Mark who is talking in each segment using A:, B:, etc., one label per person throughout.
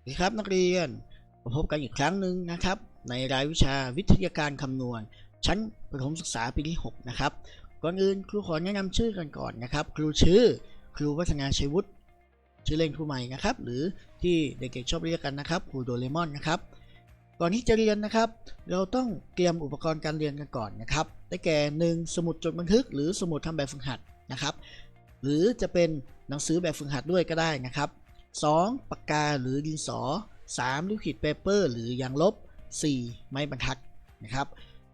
A: สวัสดีครับนักเรียนมาพบกันอีกครั้งหนึ่งนะครับ ในรายวิชาวิทยาการคำนวณ ชั้นประถมศึกษาปีที่ 6 นะครับ ก่อนอื่นครูขอแนะนำชื่อกันก่อนนะครับ ครูชื่อครูวัฒนาชัยวุฒิชื่อเล่นครูใหม่นะครับ หรือที่เด็กๆชอบเรียกกันนะครับ ครูโดเรมอนนะครับ ก่อนที่จะเรียนนะครับ เราต้องเตรียมอุปกรณ์การเรียนกันก่อนนะครับ ได้แก่หนึ่งสมุดจดบันทึก หรือสมุดทำแบบฝึกหัดนะครับ หรือจะเป็นหนังสือแบบฝึกหัดด้วยก็ได้นะครับ 2. ปากกาหรือดินสอ 3. ลิควิดเปเปอร์หรือยางลบ 4. ไม้บรรทัดนะครับ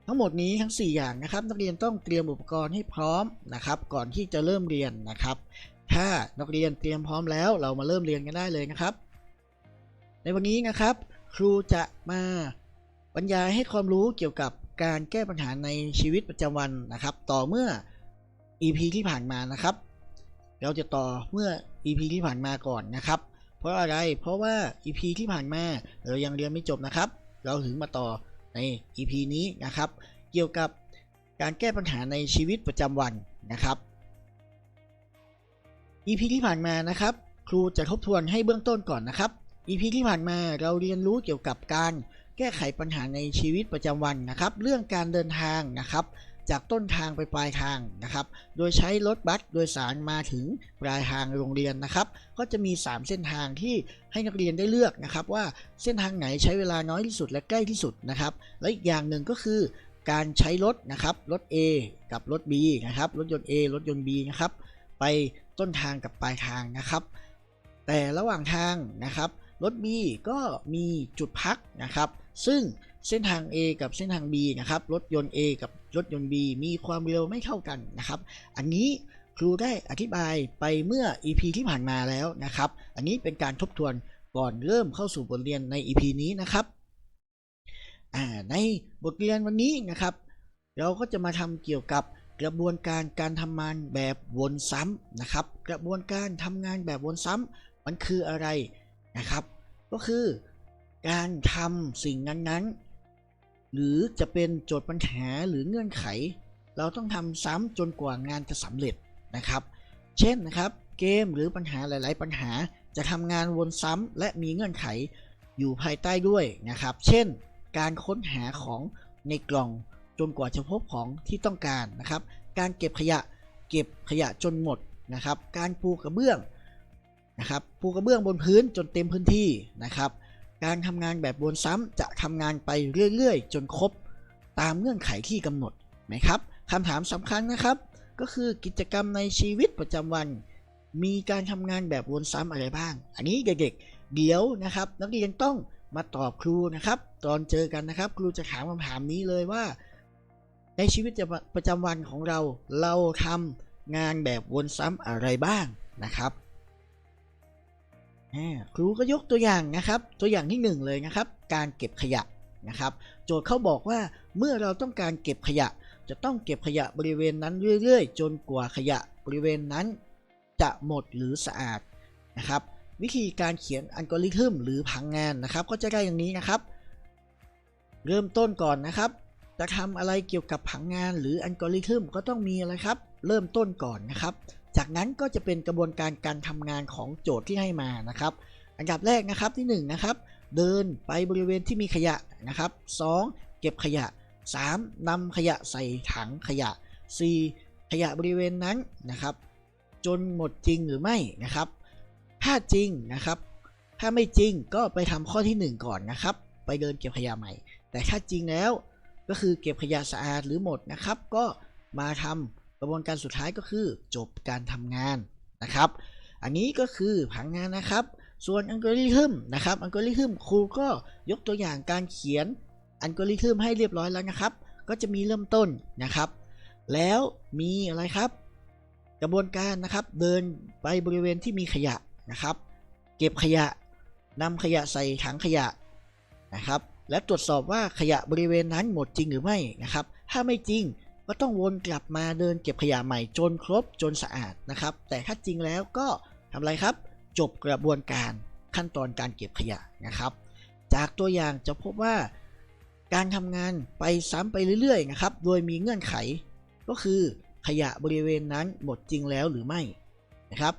A: ทั้งหมดนี้ทั้ง 4 อย่างนะครับ นักเรียนต้องเตรียมอุปกรณ์ให้พร้อมนะครับ ก่อนที่จะเริ่มเรียนนะครับ ถ้านักเรียนเตรียมพร้อมแล้วเรามาเริ่มเรียนกันได้เลยนะครับ ในวันนี้นะครับ ครูจะมาบรรยายให้ความรู้เกี่ยวกับการแก้ปัญหาในชีวิตประจำวันนะครับ ต่อเมื่อ EP ที่ผ่านมานะครับ เราจะต่อเมื่อ EP ที่ผ่านมาก่อนนะครับ เพราะอะไรเพราะว่า EP ที่ผ่านมาเรายังเรียนไม่จบนะครับ เราถึงมาต่อใน EP นี้นะครับ เกี่ยวกับการแก้ปัญหาในชีวิตประจำวันนะครับ EP ที่ผ่านมานะครับ ครูจะทบทวนให้เบื้องต้นก่อนนะครับ EP ที่ผ่านมาเราเรียนรู้เกี่ยวกับการแก้ไขปัญหาในชีวิตประจำวันนะครับ เรื่องการเดินทางนะครับ จากต้นทางไปปลายทางนะครับ โดยใช้รถบัสโดยสารมาถึงปลายทางโรงเรียนนะครับ ก็จะมี 3 เส้นทางที่ให้นักเรียนได้เลือกนะครับ ว่าเส้นทางไหนใช้เวลาน้อยที่สุดและใกล้ที่สุดนะครับ และอีกอย่างหนึ่งก็คือการใช้รถนะครับรถ A กับรถ B นะครับรถยนต์ A รถยนต์ B นะครับไปต้นทางกับปลายทางนะครับ แต่ระหว่างทางนะครับรถ B ก็มีจุดพักนะครับ ซึ่ง เส้นทาง A กับเส้นทาง B นะครับ รถยนต์ A กับรถยนต์ B มีความเร็วไม่เท่ากันนะครับ อันนี้ครูได้อธิบายไปเมื่อ EP ที่ผ่านมาแล้วนะครับ อันนี้เป็นการทบทวนก่อนเริ่มเข้าสู่บทเรียนใน EP นี้นะครับในบทเรียนวันนี้นะครับ เราก็จะมาทำเกี่ยวกับกระบวนการการทำงานแบบวนซ้ำนะครับ กระบวนการทำงานแบบวนซ้ำมันคืออะไรนะครับ ก็คือการทำสิ่งนั้นๆ หรือจะเป็นโจทย์ปัญหาหรือเงื่อนไข เราต้องทำซ้ำจนกว่างานจะสำเร็จนะครับ เช่นนะครับเกมหรือปัญหาหลาย ๆ ปัญหาจะทำงานวนซ้ำและมีเงื่อนไขอยู่ภายใต้ด้วยนะครับ เช่น การค้นหาของในกล่องจนกว่าจะพบของที่ต้องการนะครับ การเก็บขยะเก็บขยะจนหมดนะครับ การปูกระเบื้องนะครับ ปูกระเบื้องบนพื้นจนเต็มพื้นที่นะครับ การทำงานแบบวนซ้ำจะทำงานไปเรื่อยๆ จนครบตามเงื่อนไขที่กำหนดไหมครับคำถามสำคัญนะครับ ก็คือกิจกรรมในชีวิตประจำวัน มีการทำงานแบบวนซ้ำอะไรบ้าง อันนี้เด็กๆ เดี๋ยวนะครับ นักเรียนต้องมาตอบครูนะครับ ตอนเจอกันนะครับ ครูจะถามคำถามนี้เลยว่า ในชีวิตประจำวันของเรา เราทำงานแบบวนซ้ำอะไรบ้างนะครับ ครูก็ยกตัวอย่างนะครับ ตัวอย่างที่หนึ่งเลยนะครับ การเก็บขยะนะครับ โจทย์เขาบอกว่าเมื่อเราต้องการเก็บขยะ จะต้องเก็บขยะบริเวณนั้นเรื่อยๆ จนกว่าขยะบริเวณนั้น จะหมดหรือสะอาดนะครับ วิธีการเขียนอัลกอริทึมหรือผังงานนะครับ ก็จะได้อย่างนี้นะครับ เริ่มต้นก่อนนะครับ จะทำอะไรเกี่ยวกับผังงานหรืออัลกอริทึมก็ต้องมีอะไรครับ เริ่มต้นก่อนนะครับ จากนั้นก็จะเป็นกระบวนการการทำงานของโจทย์ที่ให้มานะครับ อันดับแรกนะครับที่1นงนะครับเดินไปบริเวณที่มีขยะนะครับ 2. เก็บขยะ 3. นำขยะใส่ถังขยะ 4. ขยะบริเวณนั้นนะครับ จนหมดจริงหรือไม่นะครับ ถ้าจริงนะครับ ถ้าไม่จริงก็ไปทำข้อที่ 1 ก่อนนะครับ ไปเดินเก็บขยะใหม่ แต่ถ้าจริงแล้วก็คือเก็บขยะสะอาดหรือหมดนะครับ ก็มาทำ กระบวนการสุดท้ายก็คือจบการทำงานนะครับ อันนี้ก็คือผังงานนะครับ ส่วนอัลกอริทึมนะครับอัลกอริทึมครูก็ยกตัวอย่างการเขียนอัลกอริทึมให้เรียบร้อยแล้วนะครับ ก็จะมีเริ่มต้นนะครับ แล้วมีอะไรครับ กระบวนการนะครับเดินไปบริเวณที่มีขยะนะครับ เก็บขยะนำขยะใส่ถังขยะนะครับ และตรวจสอบว่าขยะบริเวณนั้นหมดจริงหรือไม่นะครับ ถ้าไม่จริง ก็ต้องวนกลับมาเดินเก็บขยะใหม่จนครบจนสะอาดนะครับ แต่ถ้าจริงแล้วก็ทำอะไรครับ จบกระบวนการขั้นตอนการเก็บขยะนะครับ จากตัวอย่างจะพบว่า การทำงานไปซ้ำไปเรื่อยๆนะครับ โดยมีเงื่อนไข ก็คือขยะบริเวณนั้นหมดจริงแล้วหรือไม่นะครับ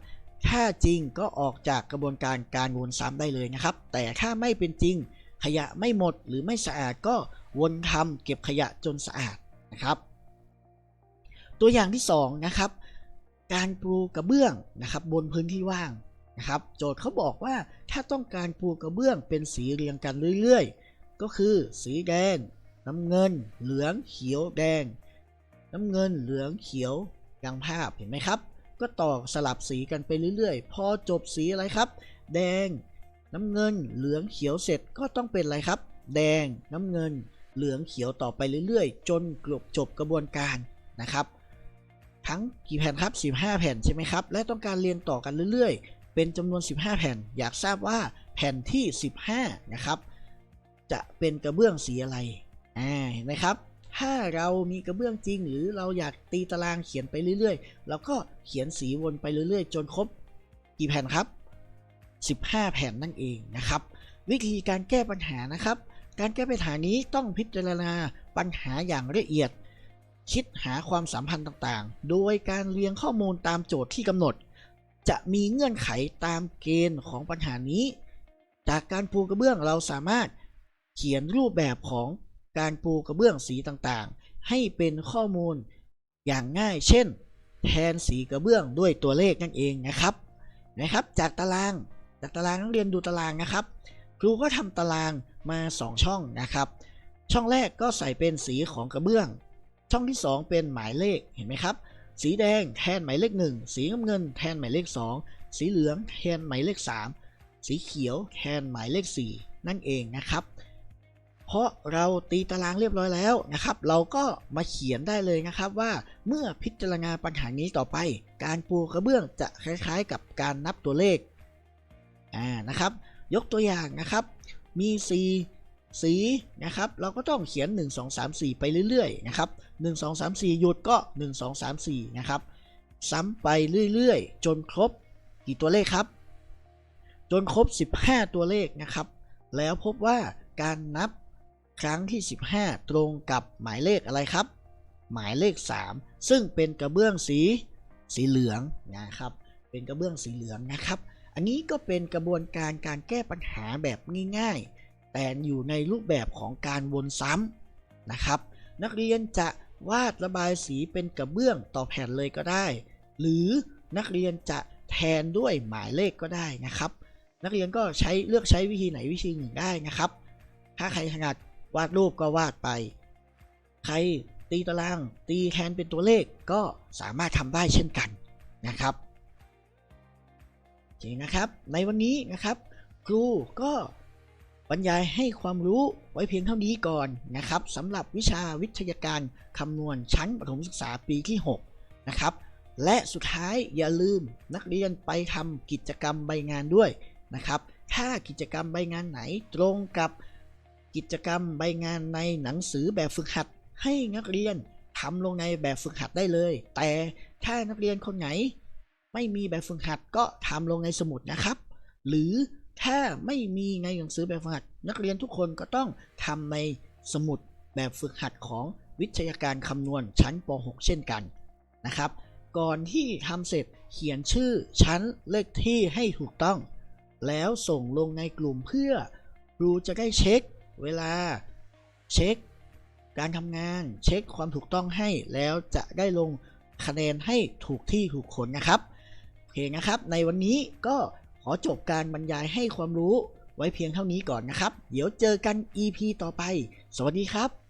A: ถ้าจริงก็ออกจากกระบวนการการวนซ้ำได้เลยนะครับ แต่ถ้าไม่เป็นจริงขยะไม่หมดหรือไม่สะอาดก็วนทำเก็บขยะจนสะอาดนะครับ ตัวอย่างที่2นะครับการปูกระเบื้องนะครับบนพื้นที่ว่างนะครับ โจทย์เขาบอกว่าถ้าต้องการปูกระเบื้องเป็นสีเรียงกันเรื่อยๆ ก็คือสีแดง น้ำเงิน เหลืองเขียวแดง น้ำเงินเหลืองเขียวดังภาพเห็นไหมครับ ก็ต่อสลับสีกันไปเรื่อยๆ พอจบสีอะไรครับ แดง น้ำเงิน เหลืองเขียวเสร็จก็ต้องเป็นอะไรครับ แดง น้ำเงิน เหลืองเขียวต่อไปเรื่อยๆ จนกือบจบกระบวนการนะครับ ทั้งกี่แผ่นครับ 15 แผ่นใช่ไหมครับ และต้องการเรียงต่อกันเรื่อยๆ เป็นจำนวน 15 แผ่น อยากทราบว่าแผ่นที่ 15 นะครับ จะเป็นกระเบื้องสีอะไรอ่าเห็นไหมครับ ถ้าเรามีกระเบื้องจริง หรือเราอยากตีตารางเขียนไปเรื่อยๆ เราก็เขียนสีวนไปเรื่อยๆ จนครบกี่แผ่นครับ 15 แผ่นนั่นเองนะครับ วิธีการแก้ปัญหานะครับ การแก้ปัญหานี้ต้องพิจารณาปัญหาอย่างละเอียด คิดหาความสัมพันธ์ต่างๆ โดยการเรียงข้อมูลตามโจทย์ที่กำหนด จะมีเงื่อนไขตามเกณฑ์ของปัญหานี้ จากการปูกระเบื้องเราสามารถเขียนรูปแบบของการปูกระเบื้องสีต่างๆ ให้เป็นข้อมูลอย่างง่าย เช่น แทนสีกระเบื้องด้วยตัวเลขนั่นเองนะครับนะครับ จากตารางจากตารางนักเรียนดูตารางนะครับ ครูก็ทำตารางมา 2 ช่องนะครับ ช่องแรกก็ใส่เป็นสีของกระเบื้อง ช่องที่ 2 เป็นหมายเลขเห็นไหมครับ สีแดงแทนหมายเลข 1 สีน้ำเงินแทนหมายเลข 2 สีเหลืองแทนหมายเลข 3 สีเขียวแทนหมายเลข 4 นั่นเองนะครับ เพราะเราตีตารางเรียบร้อยแล้วนะครับ เราก็มาเขียนได้เลยนะครับว่าเมื่อพิจารณาปัญหานี้ต่อไป การปูกระเบื้องจะคล้ายๆ กับการนับตัวเลขอ่านะครับ ยกตัวอย่างนะครับ มีสีสีนะครับ เราก็ต้องเขียน 1 2 3 4 ไปเรื่อยๆนะครับ 1 2 3 4 หยุดก็ 1 2 3 4 นะครับ ซ้ำไปเรื่อยๆ จนครบกี่ตัวเลขครับ จนครบ 15 ตัวเลขนะครับ แล้วพบว่าการนับครั้งที่ 15 ตรงกับหมายเลขอะไรครับ หมายเลข 3 ซึ่งเป็นกระเบื้องสีสีเหลืองนะครับ เป็นกระเบื้องสีเหลืองนะครับ อันนี้ก็เป็นกระบวนการการแก้ปัญหาแบบง่ายๆ แต่อยู่ในรูปแบบของการวนซ้ำนะครับ นักเรียนจะ วาดระบายสีเป็นกระเบื้องต่อแผ่นเลยก็ได้ หรือนักเรียนจะแทนด้วยหมายเลขก็ได้นะครับ นักเรียนก็ใช้เลือกใช้วิธีไหนวิธีหนึ่งได้นะครับ ถ้าใครถนัดวาดรูปก็วาดไป ใครตีตาราง ตีแทนเป็นตัวเลขก็สามารถทำได้เช่นกันนะครับโอเคนะครับ ในวันนี้นะครับ ครูก็ บรรยายให้ความรู้ไว้เพียงเท่านี้ก่อนนะครับสำหรับวิชาวิทยาการคำนวณชั้นประถมศึกษาปีที่ 6 นะครับ และสุดท้ายอย่าลืมนักเรียนไปทำกิจกรรมใบงานด้วยนะครับ ถ้ากิจกรรมใบงานไหนตรงกับกิจกรรมใบงานในหนังสือแบบฝึกหัด ให้นักเรียนทำลงในแบบฝึกหัดได้เลย แต่ถ้านักเรียนคนไหน ไม่มีแบบฝึกหัดก็ทำลงในสมุดนะครับ หรือ ถ้าไม่มีในหนังสือแบบฝึกหัด นักเรียนทุกคนก็ต้องทำในสมุดแบบฝึกหัดของวิทยาการคำนวณชั้นป .6 เช่นกันนะครับ ก่อนที่ทำเสร็จเขียนชื่อชั้นเลขที่ให้ถูกต้อง แล้วส่งลงในกลุ่มเพื่อครูจะได้เช็ค เวลาเช็ค การทำงานเช็คความถูกต้องให้ แล้วจะได้ลงคะแนนให้ถูกที่ถูกคนนะครับโอเคนะครับ ในวันนี้ก็ ขอจบการบรรยายให้ความรู้ไว้เพียงเท่านี้ก่อนนะครับ เดี๋ยวเจอกัน EP ต่อไป สวัสดีครับ